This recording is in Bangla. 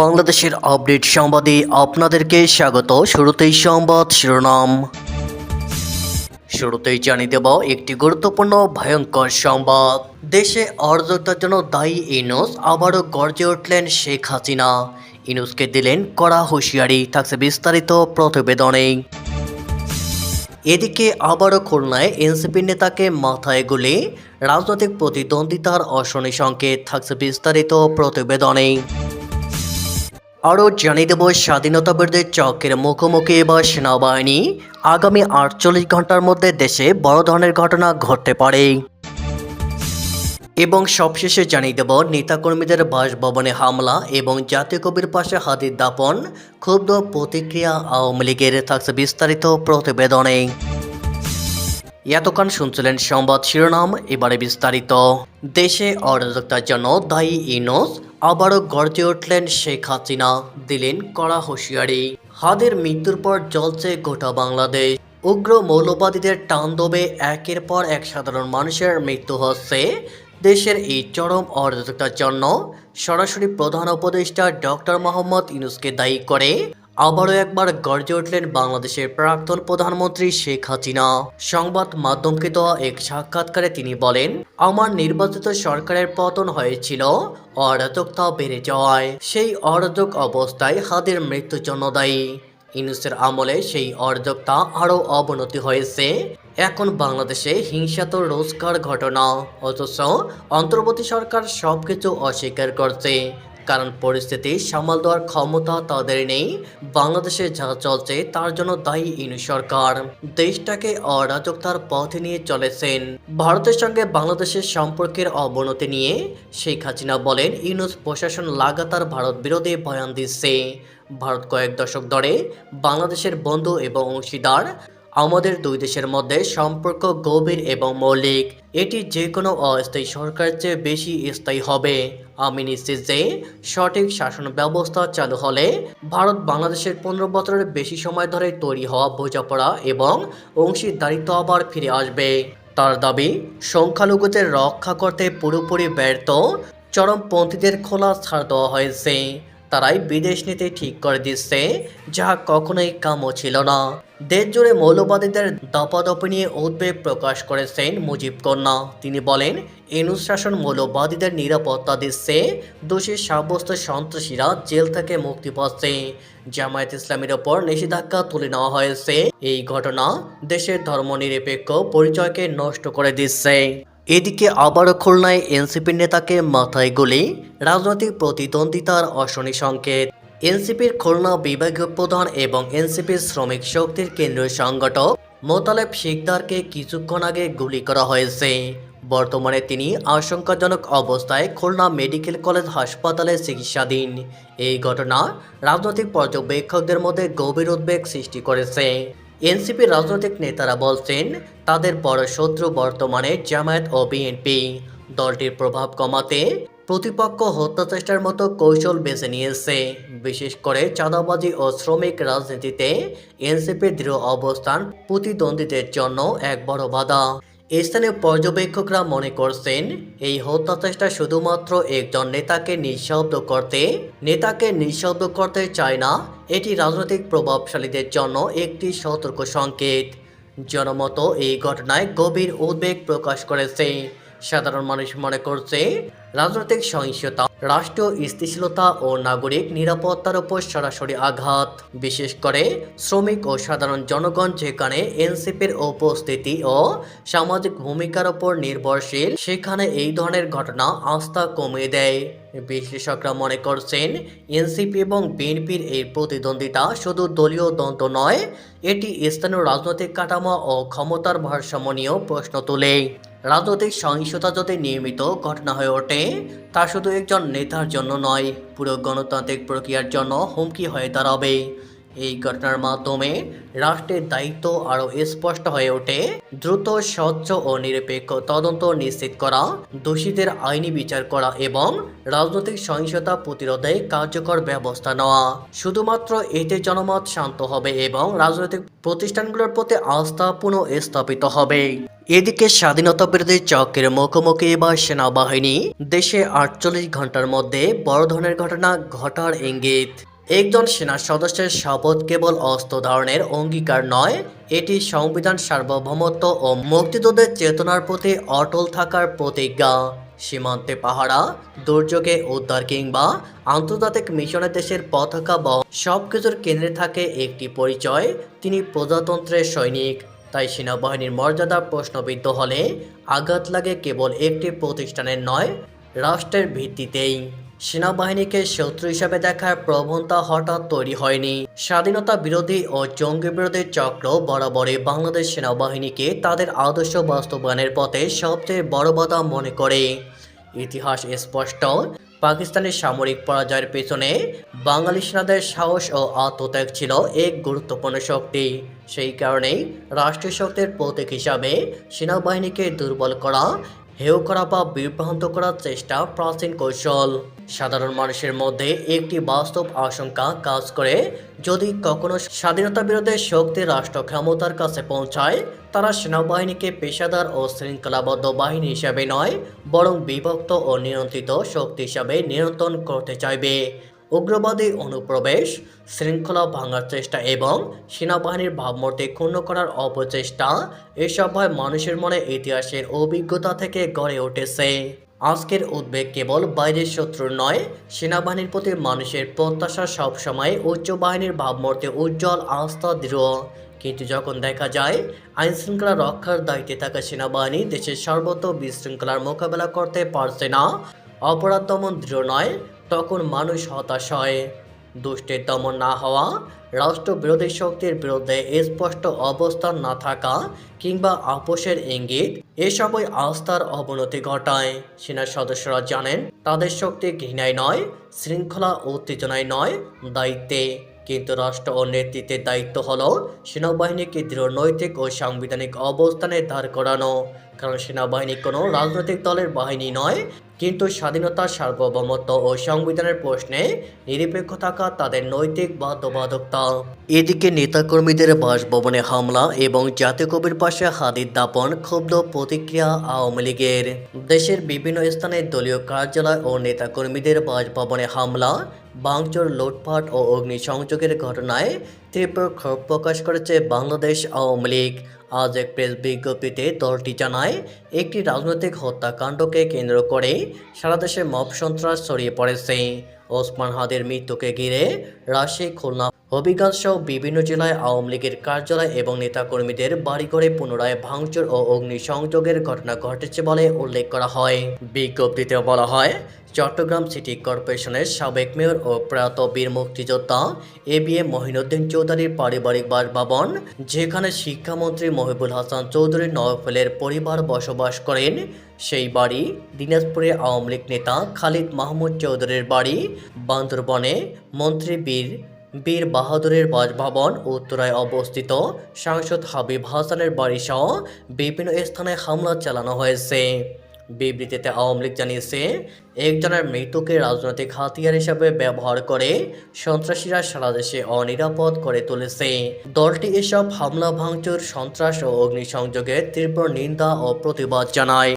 বাংলাদেশের আপডেট সংবাদে আপনাদেরকে স্বাগত। শুরুতেই সংবাদ শিরোনাম। শুরুতেই জানিয়ে দেব একটি গুরুত্বপূর্ণ ভয়ঙ্কর সংবাদ। দেশে অরাজকতার জন্য দায়ী ইনুস আবারও গর্জে উঠলেন শেখ হাসিনা। ইনুসকে দিলেন কড়া হুঁশিয়ারি, থাকছে বিস্তারিত প্রতিবেদনে। এদিকে আবারও খুলনায় এনসিপি নেতাকে মাথায় গুলি, রাজনৈতিক প্রতিদ্বন্দ্বিতার অশনি সংকেত, থাকছে বিস্তারিত প্রতিবেদনে। আরও জানিয়ে দেব, স্বাধীনতা বিরোধী চকের মুখোমুখি এবার সেনাবাহিনী। আগামী আটচল্লিশ ঘণ্টার মধ্যে দেশে বড় ধরনের ঘটনা ঘটতে পারে। এবং সবশেষে জানিয়ে দেব, নেতাকর্মীদের বাসভবনে হামলা এবং জাতীয় কবির পাশে হাতির দাপন, ক্ষুব্ধ প্রতিক্রিয়া আওয়ামী লীগের থাকছে বিস্তারিত প্রতিবেদনে। এতক্ষণ শুনছিলেন সংবাদ শিরোনাম, এবারে বিস্তারিত। দেশে অরাজকতার জন্য দায়ী ইনোস আবারও গর্জে উঠলেন শেখ হাসিনা, দিলেন কড়া হুঁশিয়ারি। হাদের মৃত্যুর পর জ্বলছে গোটা বাংলাদেশ। উগ্র মৌলবাদীদের টান্দবে একের পর এক সাধারণ মানুষের মৃত্যু হচ্ছে দেশের এই চরম অরাজকতার জন্য, সরাসরি প্রধান উপদেষ্টা ডক্টর মোহাম্মদ ইউনুসকে দায়ী করে। আবারও একবার গর্জে উঠলেন বাংলাদেশের প্রাক্তন প্রধানমন্ত্রী শেখ হাসিনা। সংবাদ মাধ্যমকে দেওয়া এক সাক্ষাৎকারে তিনি বলেন, আমার নির্বাচিত সরকারের পতন হয়েছিল, অরাজকতা বেড়ে যাওয়ায়। সেই অরাজক অবস্থায় হাদের মৃত্যুর জন্য দায়ী। ইনুসের আমলে সেই অরাজকতা আরও অবনতি হয়েছে। এখন বাংলাদেশে হিংসা তো রোজকার ঘটনা। অথচ অন্তর্বর্তী সরকার সবকিছু অস্বীকার করছে। কারণ পরিস্থিতি সামাল দেওয়ার ক্ষমতা তাদের নেই। বাংলাদেশে যা চলছে তার জন্য দায়ী ইনু সরকার। দেশটাকে অরাজকতার পথে নিয়ে চলেছেন। ভারতের সঙ্গে বাংলাদেশের সম্পর্কের অবনতি নিয়ে শেখ হাসিনা বলেন, ইউনুস প্রশাসন লাগাতার ভারত বিরোধী বয়ান দিচ্ছে। ভারত কয়েক দশক ধরে বাংলাদেশের বন্ধু এবং অংশীদার আমাদের দুই দেশের মধ্যে সম্পর্ক গভীর এবং মৌলিক। এটি যে কোনো অস্থায়ী সরকারের চেয়ে বেশি স্থায়ী হবে। আমি নিশ্চিত যে সঠিক শাসন ব্যবস্থা চালু হলে ভারত বাংলাদেশের পনেরো বছরের বেশি সময় ধরে তৈরি হওয়া বোঝাপড়া এবং অংশীদারিত্ব আবার ফিরে আসবে। তার দাবি, সংখ্যালঘুদের রক্ষা করতে পুরোপুরি ব্যর্থ চরমপন্থীদের খোলা ছাড় দেওয়া হয়েছে। তারাই বিদেশ নীতি ঠিক করে দিচ্ছে, যা কখনোই কাম্য ছিল না। দেশ জুড়ে মৌলবাদীদের দপাদপি নিয়ে উদ্বেগ প্রকাশ করেছেন মুজিব কন্যা। তিনি বলেন, এনুস শাসন মৌলবাদীদের নিরাপত্তা দিচ্ছে, দোষী সাব্যস্ত সন্ত্রাসীরা জেল থেকে মুক্তি পাচ্ছে। জামায়াত ইসলামের ওপর নিষেধাজ্ঞা তুলে নেওয়া হয়েছে। এই ঘটনা দেশের ধর্মনিরপেক্ষ পরিচয়কে নষ্ট করে দিচ্ছে। এদিকে আবারও খুলনায় এনসিপির নেতাকে মাথায় গুলি, রাজনৈতিক প্রতিদ্বন্দ্বিতার অশনি সংকেত। এনসিপির খুলনা বিভাগীয় প্রধান এবং এনসিপির শ্রমিক শক্তির কেন্দ্রীয় সংগঠক মোতালেব শিকদারকে কিছুক্ষণ আগে গুলি করা হয়েছে। বর্তমানে তিনি আশঙ্কাজনক অবস্থায় খুলনা মেডিকেল কলেজ হাসপাতালে চিকিৎসাধীন। এই ঘটনা রাজনৈতিক পর্যবেক্ষকদের মধ্যে গভীর উদ্বেগ সৃষ্টি করেছে। এনসিপি রাজনৈতিক নেতারা বলছেন, তাদের বড় শত্রু বর্তমানে জামায়াত ও বিএনপি। দলটির প্রভাব কমাতে প্রতিপক্ষ হত্যাচেষ্টার মতো কৌশল বেছে নিয়েছে। বিশেষ করে চাঁদাবাজি ও শ্রমিক রাজনীতিতে এনসিপির দৃঢ় অবস্থান প্রতিদ্বন্দ্বীদের জন্য এক বড় বাধা। স্থানীয় পর্যবেক্ষকরা মনে করছেন, এই হত্যা চেষ্টা শুধুমাত্র একজন নেতাকে নিঃশব্দ করতে, নেতাকে নিঃশব্দ করতে চায় না, এটি রাজনৈতিক প্রভাবশালীদের জন্য একটি সতর্ক সংকেত। জনমত এই ঘটনায় গভীর উদ্বেগ প্রকাশ করেছে। সাধারণ মানুষ মনে করছে রাজনৈতিক সহিংসতা, রাষ্ট্রীয় স্থিতিশীলতা ও নাগরিক নিরাপত্তার উপর সরাসরি আঘাত। বিশেষ করে শ্রমিক ও সাধারণ জনগণ যেখানে এনসিপির উপস্থিতি ও সামাজিক ভূমিকার উপর নির্ভরশীল, সেখানে এই ধরনের ঘটনা আস্থা কমিয়ে দেয়। বিশ্লেষকরা মনে করছেন, এনসিপি এবং বিএনপির এই প্রতিদ্বন্দ্বিতা শুধু দলীয় দ্বন্দ্ব নয়, এটি স্থানীয় রাজনৈতিক কাঠামো ও ক্ষমতার ভারসাম্য নিয়েও প্রশ্ন তোলে। রাজনৈতিক সহিংসতা যদি নিয়মিত ঘটনা হয়ে ওঠে, তা শুধু একজন নেতার জন্য নয়, পুরো গণতান্ত্রিক প্রক্রিয়ার জন্য হুমকি হয়ে দাঁড়াবে। এই ঘটনার মাধ্যমে রাষ্ট্রের দায়িত্ব আরও স্পষ্ট হয়ে ওঠে। দ্রুত, স্বচ্ছ ও নিরপেক্ষ তদন্ত নিশ্চিত করা, দোষীদের আইনি বিচার করা এবং রাজনৈতিক সহিংসতা প্রতিরোধে কার্যকর ব্যবস্থা নেওয়া। শুধুমাত্র এতে জনমত শান্ত হবে এবং রাজনৈতিক প্রতিষ্ঠানগুলোর প্রতি আস্থা পুনঃ স্থাপিত হবে। এদিকে স্বাধীনতা বিরোধী চক্রের মুখোমুখি এবার সেনাবাহিনী দেশে আটচল্লিশ ঘণ্টার মধ্যে বড় ধরনের ঘটনা ঘটার ইঙ্গিত। একজন সেনা সদস্যের শপথ কেবল অস্ত্র ধারণের অঙ্গীকার নয়, এটি সংবিধান সার্বভৌমত্ব ও মুক্তিযুদ্ধের চেতনার প্রতি অটল থাকার প্রতিজ্ঞা। সীমান্তে পাহারা, দুর্যোগে উদ্ধার কিংবা আন্তর্জাতিক মিশনে দেশের পতাকা বহ সবকিছুর কেন্দ্রে থাকে একটি পরিচয়, তিনি প্রজাতন্ত্রের সৈনিক। তাই সেনাবাহিনীর মর্যাদা প্রশ্নবিদ্ধ হলে আঘাত লাগে কেবল একটি প্রতিষ্ঠানের নয় রাষ্ট্রের ভিত্তিতেই সেনাবাহিনীকে শত্রু হিসাবে দেখার প্রবণতা হঠাৎ তৈরি হয়নি। স্বাধীনতা বিরোধী ও জঙ্গি বিরোধী চক্র বরাবরই বাংলাদেশ সেনাবাহিনীকে তাদের আদর্শ বাস্তবায়নের পথে সবচেয়ে বড় বাধা মনে করে। ইতিহাস স্পষ্ট, পাকিস্তানের সামরিক পরাজয়ের পেছনে বাঙালি সেনাদের সাহস ও আত্মত্যাগ ছিল এক গুরুত্বপূর্ণ শক্তি। সেই কারণেই রাষ্ট্রীয় শক্তির প্রতীক হিসাবে সেনাবাহিনীকে দুর্বল করা হেয় করা বা বিভ্রান্ত করার চেষ্টা প্রাচীন কৌশল। সাধারণ মানুষের মধ্যে একটি বাস্তব আশঙ্কা কাজ করে, যদি কখনো স্বাধীনতা বিরোধী শক্তি রাষ্ট্র ক্ষমতার কাছে পৌঁছায়, তারা সেনাবাহিনীকে পেশাদার ও শৃঙ্খলাবদ্ধ বাহিনী হিসাবে নয়, বরং বিভক্ত ও নিয়ন্ত্রিত শক্তি হিসাবে নিয়ন্ত্রণ করতে চাইবে। উগ্রবাদী অনুপ্রবেশ, শৃঙ্খলা ভাঙার চেষ্টা এবং সেনাবাহিনীর ভাবমূর্তি ক্ষুণ্ণ করার অপচেষ্টা, এসব হয় মানুষের মনে ইতিহাসের অভিজ্ঞতা থেকে গড়ে উঠেছে। আজকের উদ্বেগ কেবল বাইরের শত্রুর নয়, সেনাবাহিনীর প্রতি মানুষের প্রত্যাশা সবসময় উচ্চ বাহিনীর ভাবমূর্তি উজ্জ্বল, আস্থা, দৃঢ়। কিন্তু যখন দেখা যায় আইন শৃঙ্খলা রক্ষার দায়িত্বে থাকা সেনাবাহিনী দেশের সর্বত্র বিশৃঙ্খলার মোকাবেলা করতে পারছে না, অপরাধ দমন দৃঢ় নয় তখন মানুষ হতাশ হয়। দুষ্টের দমন না হওয়া, রাষ্ট্রবিরোধী শক্তির বিরুদ্ধে স্পষ্ট অবস্থান না থাকা কিংবা আপোষের ইঙ্গিত এসবই আস্থার অবনতি ঘটায়। সেনা সদস্যরা জানেন, তাদের শক্তি ঘৃণায় নয়, শৃঙ্খলা উত্তেজনায় নয়, দায়িত্বে। কিন্তু রাষ্ট্র ও নেতৃত্বের দায়িত্ব হল সেনাবাহিনীকে দৃঢ় নৈতিক ও সাংবিধানিক অবস্থানে দাঁড় করানো। কারণ সেনাবাহিনী কোনো রাজনৈতিক দলের বাহিনী নয়, কিন্তু স্বাধীনতা, সার্বভৌমত্ব ও সংবিধানের প্রশ্নে নিরপেক্ষ থাকা তাদের নৈতিক বাধ্যবাধকতা। এদিকে নেতাকর্মীদের বাসভবনে হামলা এবং জাতীয় কবির পাশে হাদির দাপন ক্ষুব্ধ প্রতিক্রিয়া আওয়ামী লীগের। দেশের বিভিন্ন স্থানে দলীয় কার্যালয় ও নেতাকর্মীদের বাসভবনে হামলা ভাঙচুর লুটপাট ও অগ্নিসংযোগের ঘটনায় তীব্র ক্ষোভ প্রকাশ করেছে বাংলাদেশ আওয়ামী লীগ। আজ এক প্রেস বিজ্ঞপ্তিতে দলটি জানায়, একটি রাজনৈতিক হত্যাকাণ্ডকে কেন্দ্র করে সারাদেশে মব সন্ত্রাস ছড়িয়ে পড়েছে। ওসমান হাদের মৃত্যুকে ঘিরে রাজশাহী খুলনা, হবিগঞ্জ সহ বিভিন্ন জেলায় আওয়ামী লীগের কার্যালয় এবং নেতাকর্মীদের বাড়িঘরে পুনরায় ভাঙচুর ও অগ্নিসংযোগের ঘটনা ঘটেছে বলে উল্লেখ করা হয়। বিজ্ঞপ্তিতে বলা হয়, চট্টগ্রাম সিটি কর্পোরেশনের সাবেক মেয়র ও প্রয়াত বীর মুক্তিযোদ্ধা এ বি এম মহিনুদ্দিন চৌধুরীর পারিবারিক বাসভবন, যেখানে শিক্ষামন্ত্রী মহিবুল হাসান চৌধুরী নওফেলের পরিবার বসবাস করেন সেই বাড়ি দিনাজপুরের আওয়ামী লীগ নেতা খালিদ মাহমুদ চৌধুরীর বাড়ি বান্দরবনে মন্ত্রী বীর বীর বাহাদুরের বাসভবন উত্তরায় অবস্থিত। সাংসদ হাবিব হাসানের বাড়ি সহ বিভিন্ন স্থানে হামলা চালানো হয়েছে। বিবৃতিতে আওয়ামী লীগ জানিয়েছে, একজনের মৃত্যুকে রাজনৈতিক হাতিয়ার হিসাবে ব্যবহার করে সন্ত্রাসীরা সারা দেশে অনিরাপদ করে তুলেছে। দলটি এসব হামলা, ভাঙচুর, সন্ত্রাস ও অগ্নিসংযোগের তীব্র নিন্দা ও প্রতিবাদ জানায়।